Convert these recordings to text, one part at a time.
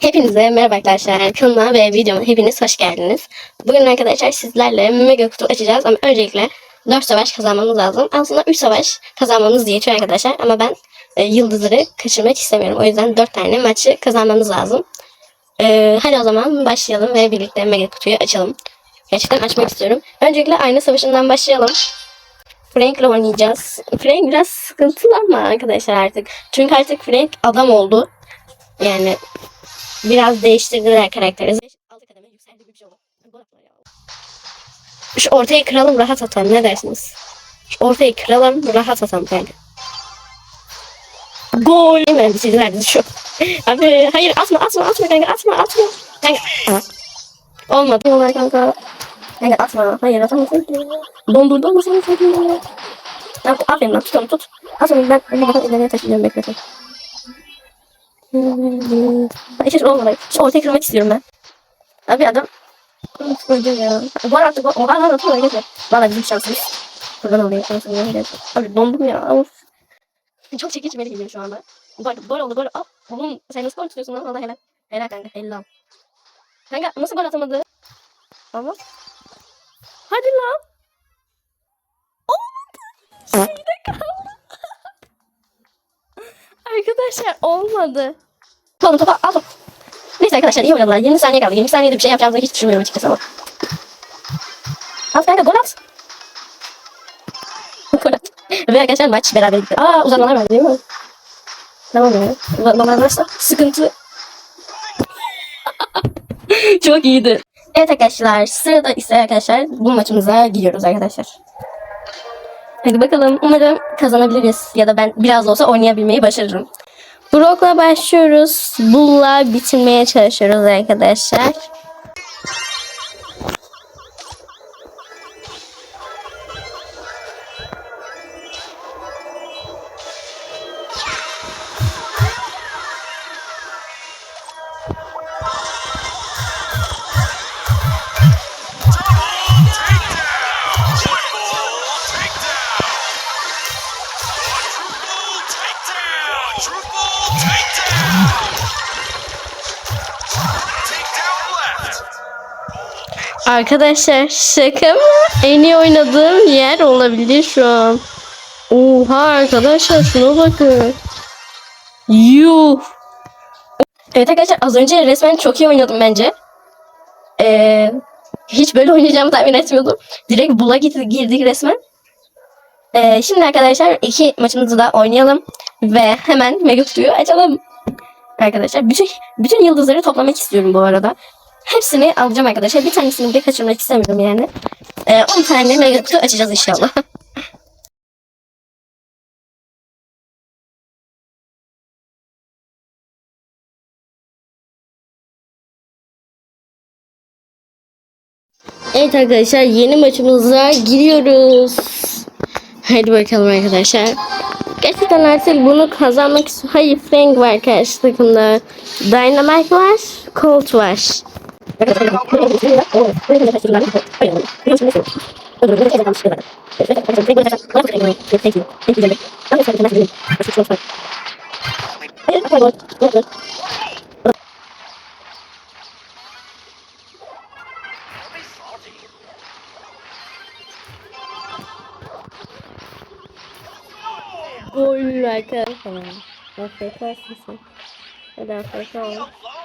Hepinize merhaba arkadaşlar. Kanalıma ve videoma hepiniz hoş geldiniz. Bugün arkadaşlar sizlerle mega kutu açacağız ama öncelikle 4 savaş kazanmamız lazım. Aslında 3 savaş kazanmamız yetiyor arkadaşlar ama ben e, yıldızları kaçırmak istemiyorum. O yüzden 4 tane maçı kazanmamız lazım. E, hadi o zaman başlayalım ve birlikte mega kutuyu açalım. Gerçekten açmak istiyorum. Öncelikle ayna savaşından başlayalım. Frank'le oynayacağız. Frank biraz sıkıntılı ama arkadaşlar artık. Çünkü artık Frank adam oldu. Yani biraz değiştirdiler karakteri. Altı kademe yükseldi bir şey. Şu ortayı kıralım rahat atalım ne dersiniz? Şu ortayı kıralım rahat atalım kanka. Gol! Hemen bitirdiler şu. Abi hayır atma atma atma kanka atma atma. Kanka. Ha. Olmadı. Olmadı kanka. Kanka atma. Hayır atamazsın. Dondur dondur seni sakın. Lan, aferin lan tut onu tut. Az ben önüne bakıp ileriye taşıyacağım bekle. Hiç olmadı. Hiç ortaya kırmak istiyorum ben. Abi adam. Koydu ya. Var artık. Var var atıyor. Getir. Valla bizim şansımız. Buradan alayım. Şansım. Getir. Abi dondum ya. Of. Çok çekici beni geliyor şu anda. Gol, gol oldu gol. Al. Oğlum sen nasıl gol tutuyorsun lan? Valla helal. Helal kanka. Helal. Kanka nasıl gol atamadı? Ama. Hadi lan. Olmadı. Şeyde kaldı. Arkadaşlar olmadı. Tamam topa al top. Neyse arkadaşlar iyi oynadılar. 20 saniye kaldı. 20 saniyede bir şey yapacağımızı hiç düşünmüyorum açıkçası ama. At kanka gol at. gol at. Ve arkadaşlar maç beraber gitti. Aa uzatmalar var değil mi? Tamam ya. Uzatmalar varsa sıkıntı. Çok iyiydi. Evet arkadaşlar sırada ise arkadaşlar bu maçımıza gidiyoruz arkadaşlar. Hadi bakalım umarım kazanabiliriz ya da ben biraz da olsa oynayabilmeyi başarırım. Brock'la başlıyoruz. Bull'la bitirmeye çalışıyoruz arkadaşlar. Arkadaşlar şaka mı? En iyi oynadığım yer olabilir şu an. Oha arkadaşlar şuna bakın. Yuh. Evet arkadaşlar az önce resmen çok iyi oynadım bence. Ee, hiç böyle oynayacağımı tahmin etmiyordum. Direkt bula girdik resmen. Ee, şimdi arkadaşlar iki maçımızı da oynayalım. Ve hemen Mega açalım. Arkadaşlar bütün, bütün yıldızları toplamak istiyorum bu arada. Hepsini alacağım arkadaşlar. Bir tanesini bile kaçırmak istemiyorum yani. Ee, 10 tane mega açacağız inşallah. Evet arkadaşlar yeni maçımıza giriyoruz. Hadi bakalım arkadaşlar. Gerçekten artık bunu kazanmak istiyorum. Hayır Frank var karşı takımda. Dynamite var. Colt var. 我我我，来看，我回话是什么？我打。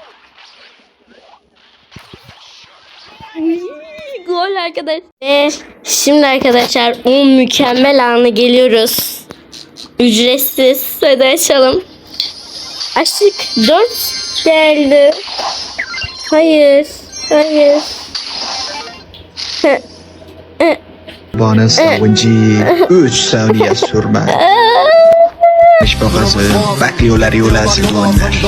Gol arkadaş. Ve şimdi arkadaşlar o mükemmel anı geliyoruz. Ücretsiz. Hadi açalım. Açtık. 4 geldi. Hayır. Hayır. Bana savuncu 3 saniye sürmez. İş bakası bekliyorlar yol azizler.